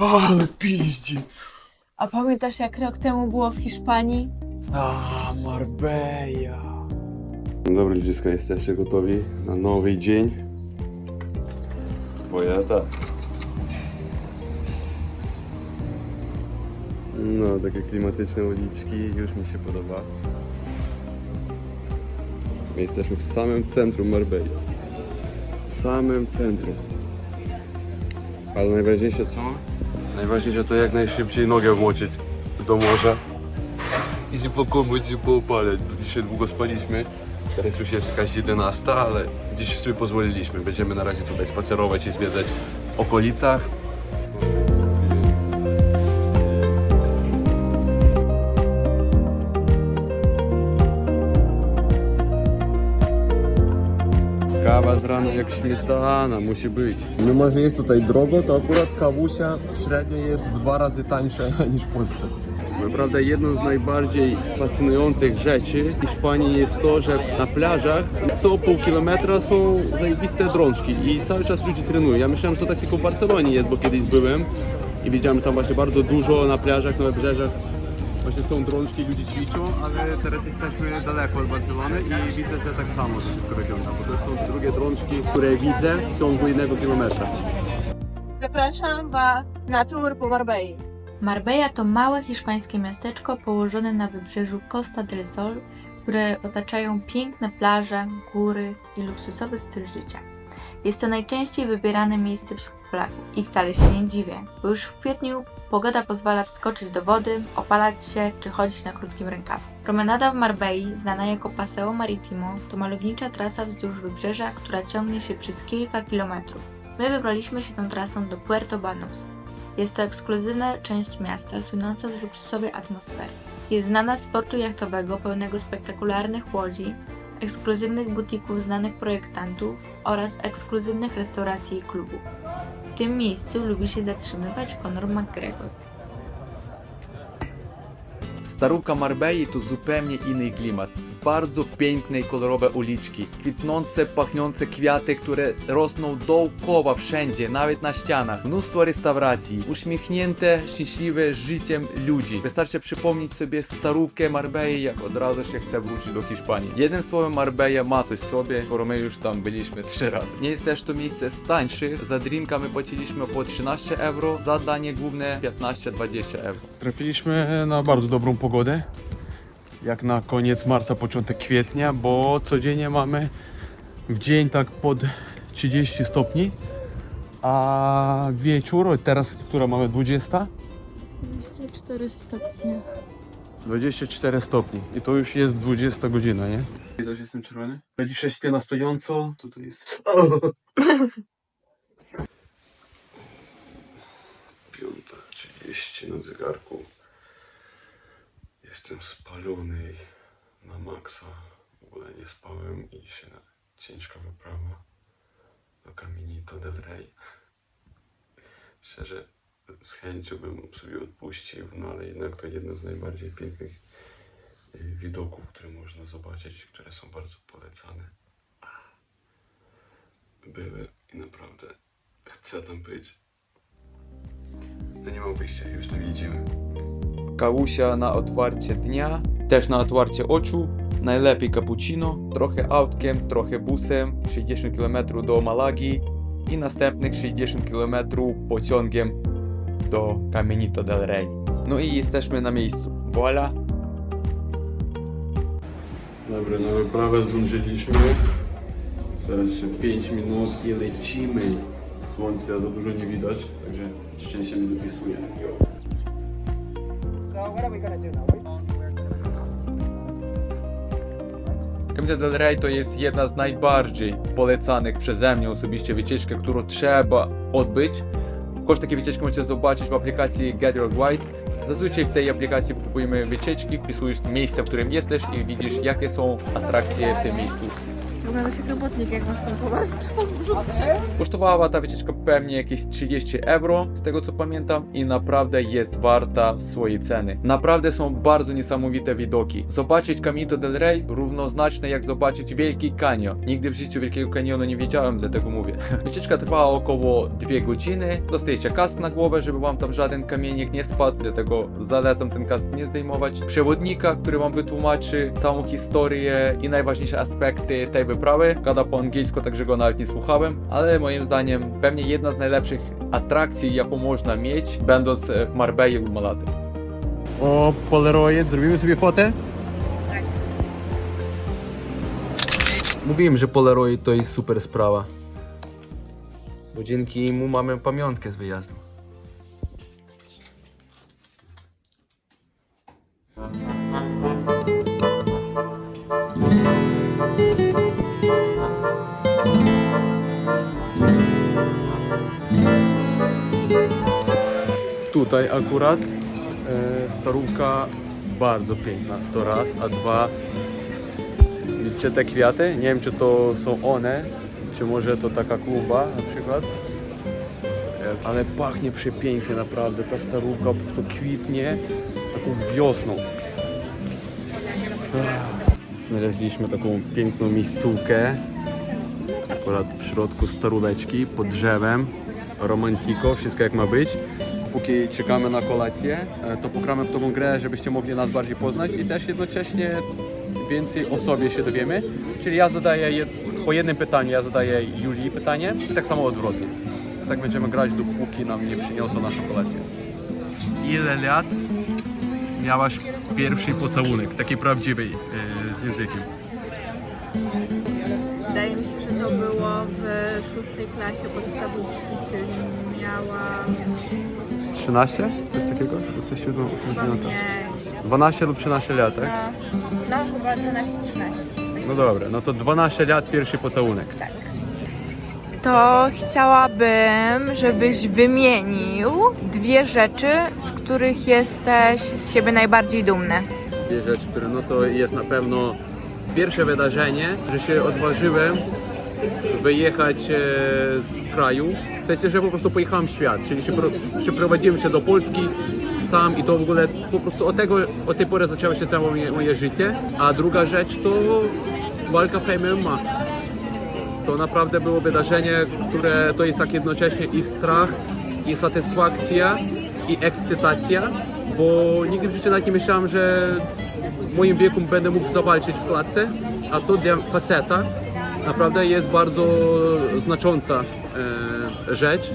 Ale piździ. A pamiętasz jak rok temu było w Hiszpanii? A, Marbella. Dobra, dziecko, jesteście gotowi na nowy dzień? Bo ja tak. No, takie klimatyczne uliczki, już mi się podoba. My jesteśmy w samym centrum Marbella. W samym centrum. Ale najważniejsze co? Najważniejsze to jak najszybciej nogę wmoczyć do morza i wokół będzie poopalać. Dzisiaj długo spaliśmy. Teraz już jest jakaś 11, ale dziś sobie pozwoliliśmy. Będziemy na razie tutaj spacerować i zwiedzać okolicach. Kawa z rana jak śmietana, musi być. Mimo, że jest tutaj drogo, to akurat kawusia średnio jest dwa razy tańsza niż w Polsce. Naprawdę jedną z najbardziej fascynujących rzeczy w Hiszpanii jest to, że na plażach co pół kilometra są zajebiste drążki i cały czas ludzie trenują. Ja myślałem, że to tak tylko w Barcelonie jest, bo kiedyś byłem i widziałem tam właśnie bardzo dużo na plażach, na wybrzeżach właśnie są drążki, ludzie ćwiczą, ale teraz jesteśmy daleko od Barcelony i widzę, że tak samo to wszystko wygląda, bo to są drugie drążki, które widzę w ciągu jednego kilometra. Zapraszam Was na tour po Marbei. Marbella to małe hiszpańskie miasteczko położone na wybrzeżu Costa del Sol, które otaczają piękne plaże, góry i luksusowy styl życia. Jest to najczęściej wybierane miejsce wśród Polaków i wcale się nie dziwię, bo już w kwietniu pogoda pozwala wskoczyć do wody, opalać się czy chodzić na krótkim rękawie. Promenada w Marbei, znana jako Paseo Maritimo, to malownicza trasa wzdłuż wybrzeża, która ciągnie się przez kilka kilometrów. My wybraliśmy się tą trasą do Puerto Banús. Jest to ekskluzywna część miasta, słynąca z luksusowej atmosfery. Jest znana z portu jachtowego pełnego spektakularnych łodzi, ekskluzywnych butików znanych projektantów oraz ekskluzywnych restauracji i klubów. W tym miejscu lubi się zatrzymywać Conor McGregor. Starówka Marbei to zupełnie inny klimat. Bardzo piękne i kolorowe uliczki, kwitnące, pachnące kwiaty, które rosną dookoła wszędzie, nawet na ścianach. Mnóstwo restauracji, uśmiechnięte, szczęśliwe życiem ludzi. Wystarczy przypomnieć sobie starówkę Marbei, jak od razu się chce wrócić do Hiszpanii. Jednym słowem Marbella ma coś w sobie, skoro my już tam byliśmy trzy razy. Nie jest też to miejsce z tańszych. Za drinka my płaciliśmy po 13 euro, za danie główne 15-20 euro. Trafiliśmy na bardzo dobrą pogodę. Jak na koniec marca, początek kwietnia, bo codziennie mamy w dzień tak pod 30 stopni. A wieczór, teraz, która mamy 20? 24 stopnie. 24 stopni. I to już jest 20 godzina, nie? Widać, jestem czerwony. Dzisiaj śpię na stojąco. Co to jest? Piąta 30 na zegarku. Jestem spalony na maksa. W ogóle nie spałem i dzisiaj na ciężka wyprawa do Caminito del Rey. Szczerze, z chęcią bym sobie odpuścił, no ale jednak to jedno z najbardziej pięknych y, widoków, które można zobaczyć, które są bardzo polecane. Były i naprawdę chcę tam być. No nie mam wyjścia, już tam jedziemy. Kawusia na otwarcie dnia, też na otwarcie oczu. Najlepiej cappuccino, trochę autkiem, trochę busem, 60 km do Malagi i następnych 60 km pociągiem do Caminito del Rey. No i jesteśmy na miejscu. Voila! Dobra, na wyprawę zdążyliśmy. Teraz jeszcze 5 minut i lecimy. Słońca za dużo nie widać, także szczęście mi dopisuje. So what are we do del Rey to jest jedna z najbardziej polecanych przeze mnie osobiście wycieczek, którą trzeba odbyć. Koszt takiej wycieczki możecie zobaczyć w aplikacji Get Your Guide. Zazwyczaj w tej aplikacji kupujemy wycieczki, wpisujesz miejsce, w którym jesteś i widzisz jakie są atrakcje w tym miejscu. Wyglądasz jak robotnik, jak masz tą pomarańczową. Kosztowała ta wycieczka pewnie jakieś 30 euro, z tego co pamiętam, i naprawdę jest warta swojej ceny. Naprawdę są bardzo niesamowite widoki. Zobaczyć Camino del Rey równoznaczne jak zobaczyć Wielki Kanion. Nigdy w życiu Wielkiego Kanionu nie wiedziałem, dlatego mówię. Wycieczka trwała około 2 godziny. Dostajecie kask na głowę, żeby wam tam żaden kamienik nie spadł, dlatego zalecam ten kask nie zdejmować. Przewodnika, który wam wytłumaczy całą historię i najważniejsze aspekty tej wyprawy. Gada po angielsku, także go nawet nie słuchałem, ale moim zdaniem pewnie jedna z najlepszych atrakcji, jaką można mieć, będąc e, w Marbei lub Malaty. O, Polaroid, zrobimy sobie fotę? Tak. Mówiłem, że Polaroid to jest super sprawa. Bo dzięki mu mamy pamiątkę z wyjazdu. Tutaj akurat e, starówka bardzo piękna, to raz, a dwa widzicie te kwiaty? Nie wiem czy to są one, czy może to taka kluba na przykład. E, Ale pachnie przepięknie naprawdę, ta starówka po prostu kwitnie taką wiosną. Znaleźliśmy taką piękną miejscówkę, akurat w środku staróweczki, pod drzewem, romantiko, wszystko jak ma być póki czekamy na kolację, e, to pogramy w tą grę, żebyście mogli nas bardziej poznać i też jednocześnie więcej o sobie się dowiemy. Czyli ja zadaję jed... po jednym pytaniu, ja zadaję Julii pytanie i tak samo odwrotnie. Tak będziemy grać dopóki nam nie przyniosą naszą kolację. Ile lat miałaś pierwszy pocałunek, taki prawdziwy e, z językiem? Wydaje mi się, że to było w szóstej klasie podstawówki, czyli miałam 13? Coś takiego? 6, 7, 8, no 9. nie, 12 lub 13 lat, tak? no, no chyba 12-13. No dobra, no to 12 lat pierwszy pocałunek. To chciałabym, żebyś wymienił dwie rzeczy, z których jesteś z siebie najbardziej dumny. dwie rzeczy, które no to jest na pewno pierwsze wydarzenie, że się odważyłem wyjechać e, z kraju. W sensie, że po prostu pojechałem świat, czyli się pro- przyprowadziłem się do Polski sam i to w ogóle po prostu od tego, od tej pory zaczęło się całe moje, moje życie. A druga rzecz to walka w MMA. To naprawdę było wydarzenie, które to jest tak jednocześnie i strach, i satysfakcja, i ekscytacja, bo nigdy w życiu nawet nie myślałem, że w moim wieku będę mógł zawalczyć w klatce, a to dla faceta naprawdę jest bardzo znacząca e, rzecz.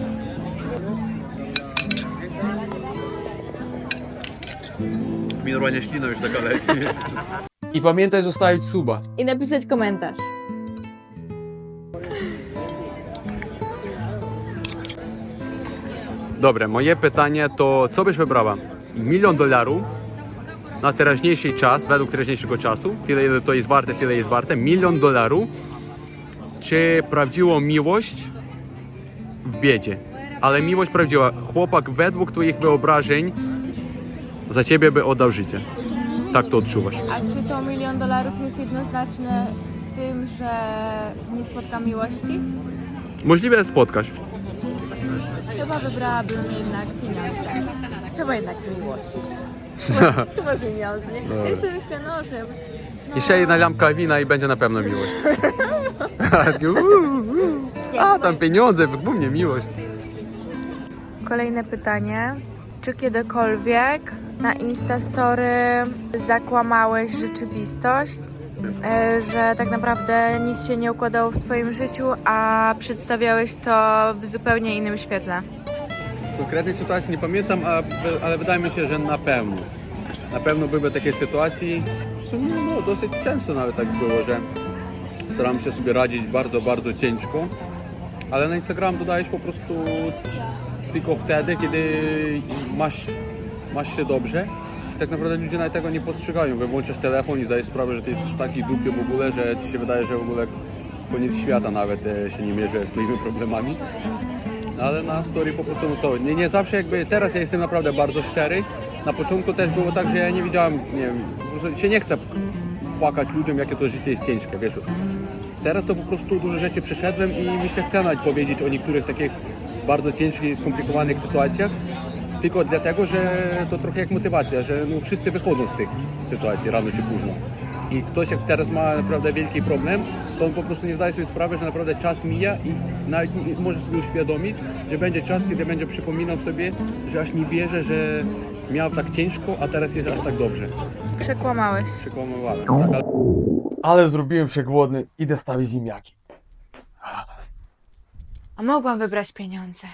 Mi normalnie ślina już taka leci. I pamiętaj zostawić suba. I napisać komentarz. Dobre, moje pytanie to co byś wybrała? Milion dolarów na teraźniejszy czas, według teraźniejszego czasu, tyle ile to jest warte, tyle jest warte, milion dolarów, czy prawdziwą miłość w biedzie? Ale miłość prawdziwa, chłopak według twoich wyobrażeń za ciebie by oddał życie. Tak to odczuwasz. A czy to milion dolarów jest jednoznaczne z tym, że nie spotkam miłości? Możliwe spotkasz. Chyba wybrałabym jednak pieniądze. Chyba jednak miłość. Chyba, chyba pieniądze. Nie? Ja sobie myślę, no, że... No, Jeszcze jedna lampka wina i będzie na pewno miłość. Takie, uuu, uuu. A, tam pieniądze, u mnie miłość. Kolejne pytanie. Czy kiedykolwiek na Instastory zakłamałeś rzeczywistość? E, Że tak naprawdę nic się nie układało w Twoim życiu, a przedstawiałeś to w zupełnie innym świetle. Konkretnej sytuacji nie pamiętam, a, ale wydaje mi się, że na pewno. Na pewno były takie sytuacje. W sumie no, dosyć często nawet tak było, że staram się sobie radzić bardzo, bardzo ciężko. Ale na Instagram dodajesz po prostu tylko wtedy, kiedy masz, masz się dobrze. Tak naprawdę ludzie nawet tego nie postrzegają. Wyłączasz telefon i zdajesz sprawę, że ty jesteś w dupie w ogóle, że ci się wydaje, że w ogóle koniec świata nawet e, się nie mierzy z twoimi problemami. ale na story po prostu no co, nie, nie zawsze jakby, teraz ja jestem naprawdę bardzo szczery. Na początku też było tak, że ja nie wiedziałem, nie wiem, po prostu się nie chcę płakać ludziom, jakie to życie jest ciężkie, wiesz. Teraz to po prostu dużo rzeczy przeszedłem i mi się chce nawet powiedzieć o niektórych takich bardzo ciężkich i skomplikowanych sytuacjach. Tylko dlatego, że to trochę jak motywacja, że no, wszyscy wychodzą z tych sytuacji rano czy późno. I ktoś jak teraz ma naprawdę wielki problem, to on po prostu nie zdaje sobie sprawy, że naprawdę czas mija i nawet nie może sobie uświadomić, że będzie czas, kiedy będzie przypominał sobie, że aż nie wierzę, że miał tak ciężko, a teraz jest aż tak dobrze. Przekłamałeś. Przekłamywałem. Tak, ale Ale zrobiłem się głodny, idę stawić ziemniaki. A mogłam wybrać pieniądze.